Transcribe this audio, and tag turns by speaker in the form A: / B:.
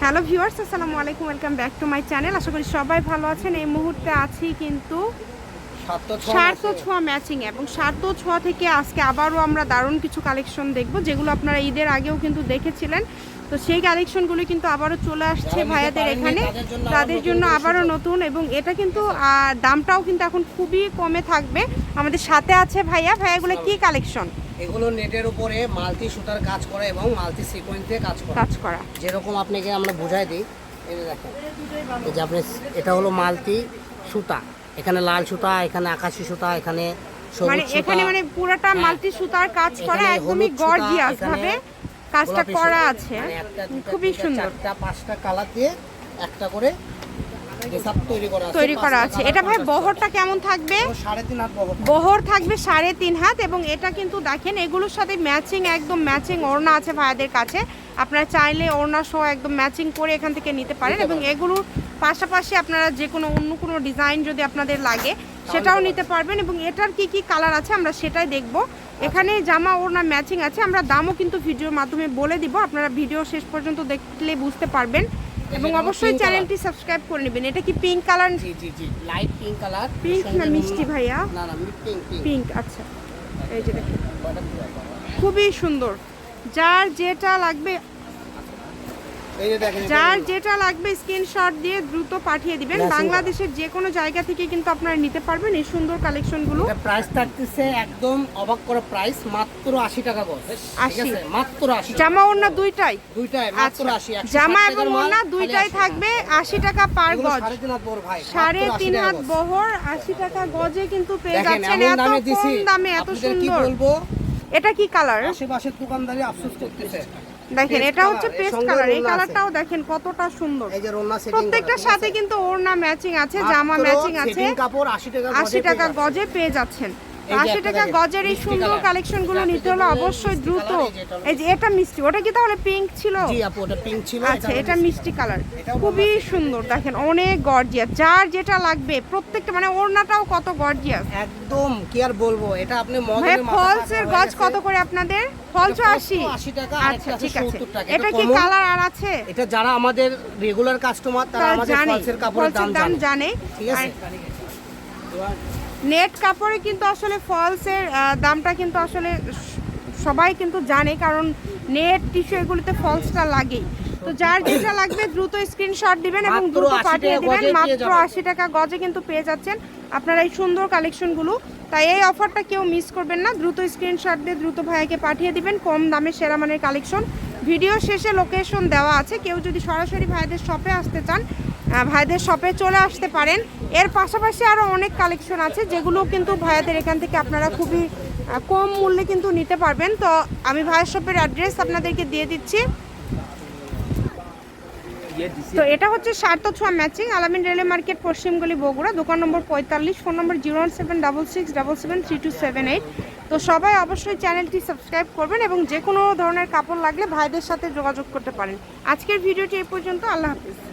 A: Hello viewers আসসালামু আলাইকুম welcome back to my channel. আশা করি সবাই ভালো আছেন। এই মুহূর্তে আছি কিন্তু সারতো ছোঁয়া ম্যাচিং এবং সারতো ছোঁয়া থেকে আজকে আবারও আমরা দারুণ কিছু কালেকশন দেখব যেগুলো আপনারা ঈদের আগেও কিন্তু দেখেছিলেন। তো সেই কালেকশনগুলো কিন্তু আবারও চলে আসছে ভাইয়াদের এখানে।
B: তাদের জন্য
A: আবারও নতুন এবং এটা কিন্তু দামটাও কিন্তু এখন খুবই কমে থাকবে। আমাদের সাথে আছে ভাইয়া। ভাইয়াগুলো কি কালেকশন?
B: এগুলো নেটের উপরে মাল্টি সুতার কাজ করা এবং মাল্টি সিকোয়েন্সে কাজ করা।
A: কাজ করা।
B: যেরকম আপনাকে আমরা বুঝাই দিই দেখেন এই যে আপনি এটা হলো মাল্টি সুতা। এখানে লাল সুতা এখানে আকাশি সুতা এখানে
A: মানে এখানে মানে পুরোটা
B: হ্যাঁ।
A: মাল্টি সুতার কাজ করা একদমই গর্জিয়াস ভাবে। কাজটা করা আছে।
B: মানে
A: খুবই সুন্দর।
B: চারটা পাঁচটা কালার দিয়ে একটা করে তৈরি করা আছে
A: এটা ভাই বহরটা কেমন থাকবে?
B: বহর
A: থাকবে। সাড়ে তিন হাত এবং এটা কিন্তু দেখেন এগুলোর সাথে ম্যাচিং একদম ম্যাচিং ওড়না আছে ভাইদের কাছে। আপনারা চাইলে ওড়না সহ একদম ম্যাচিং করে এখান থেকে নিতে পারেন এবং এগুলোর পাশাপাশি আপনারা যে কোনো অন্য কোনো ডিজাইন যদি আপনাদের লাগে সেটাও
B: নিতে
A: পারবেন এবং এটার কি কি কালার আছে আমরা সেটাই দেখব। এখানে জামা ওড়না ম্যাচিং আছে আমরা দামও কিন্তু ভিডিওর মাধ্যমে বলে দিব আপনারা ভিডিও শেষ পর্যন্ত দেখলে বুঝতে পারবেন। এবং অবশ্যই চ্যানেলটি সাবস্ক্রাইব করে নেবেন। এটা কি পিঙ্ক কালার
B: জি জি জি লাইট পিঙ্ক কালার
A: পিঙ্ক না মিষ্টি ভাইয়া?
B: না না পিঙ্ক পিঙ্ক
A: আচ্ছা। এই যে দেখেন। খুবই সুন্দর। যার যেটা লাগবে যার যেটা লাগবে স্ক্রিনশট দিয়ে দ্রুত পাঠিয়ে দিবেন। বাংলাদেশের যে কোনো জায়গা থেকে কিন্তু আপনারা নিতে পারবেন এই সুন্দর কালেকশনগুলো
B: প্রাইস থাকতেছে একদম অবাক করা প্রাইস মাত্র আশি টাকা গজ। ঠিক আছে? মাত্র আশি।
A: জামা ওড়না দুইটাই।
B: দুইটাই মাত্র
A: আচ্ছা।
B: আশি
A: জামা এবং ওড়না দুইটাই থাকবে আশি টাকা পার গজ।
B: সাড়ে তিন হাত বড় ভাই
A: সাড়ে
B: মাত্র 80
A: তিন
B: টাকা
A: হাত বহর আশি টাকা গজে কিন্তু পেয়ে যাচ্ছেন এত
B: দামে
A: কম দামে এত সুন্দর।
B: বলব?
A: এটা কি কালার
B: আশেপাশের দোকানদারি আফসোস করতেছে।
A: দেখেন এটা হচ্ছে পেস্ট কালার এই
B: ওড়না।
A: কালারটাও দেখেন কতটা সুন্দর।
B: এই যে রোনা সেটিং
A: প্রত্যেকটার সাথে কিন্তু ওড়না ম্যাচিং আছে জামা ম্যাচিং আছে।
B: কাপড় 80 টাকা
A: আশি টাকা গজে পেয়ে যাচ্ছেন। আশি টাকা গজের এই সুন্দর।
B: কালেকশনগুলো
A: নিতে হলে অবশ্যই দ্রুত
B: এই যে এটা
A: মিষ্টি ওটা কি তাহলে পিঙ্ক ছিল।
B: জি আপু ওটা পিঙ্ক ছিল
A: আচ্ছা এটা মিষ্টি কালার খুবই সুন্দর দেখেন অনেক গর্জিয়াস যার যেটা লাগবে প্রত্যেকটা মানে ওড়নাটাও কত গর্জিয়াস
B: একদম কি আর বলব এটা আপনি
A: ফলস এর গজ কত করে আপনাদের? ফলস আশি?
B: 80 টাকা,
A: আচ্ছা ঠিক আছে এটা কি কালার আর আছে?
B: এটা যারা আমাদের রেগুলার কাস্টমার তারা আমাদের ফলসের কাপড়ের দাম জানে। ঠিক আছে?
A: নেট কাপড়ে কিন্তু আসলে ফলসের দামটা কিন্তু আসলে সবাই কিন্তু জানে কারণ নেট টিস্যু এগুলিতে ফলসটা লাগেই। তো যার যেটা লাগবে দ্রুত স্ক্রিনশট দিবেন এবং দ্রুত পাঠিয়ে দিবেন। মাত্র আশি টাকা গজে কিন্তু পেয়ে যাচ্ছেন আপনারা এই সুন্দর কালেকশনগুলো। তাই এই অফারটা কেউ মিস করবেন না। দ্রুত স্ক্রিনশট দিয়ে দ্রুত ভাইয়াকে পাঠিয়ে দিবেন। কম দামে সেরা মানের কালেকশন। ভিডিও শেষে লোকেশন দেওয়া আছে। কেউ যদি সরাসরি ভাইদের শপে আসতে চান ভাইদের শপে চলে আসতে পারেন। এর পাশাপাশি আরও অনেক কালেকশন আছে, যেগুলো কিন্তু ভাইয়াদের এখান থেকে আপনারা খুবই কম মূল্যে কিন্তু নিতে পারবেন। তো আমি ভাইয়ের শপের অ্যাড্রেস আপনাদেরকে দিয়ে দিচ্ছি। তো এটা হচ্ছে সার্থ ছোঁয়া ম্যাচিং আলামিন রেলে মার্কেট, পশ্চিমগলি, বগুড়া। দোকান নম্বর পঁয়তাল্লিশ, phone number zero one seven double six double seven three two seven eight. তো সবাই অবশ্যই চ্যানেলটি সাবস্ক্রাইব করবেন এবং যে কোনো ধরনের কাপড় লাগলে ভাইদের সাথে যোগাযোগ করতে পারেন। আজকের ভিডিওটি এই পর্যন্ত, আল্লাহ হাফিজ।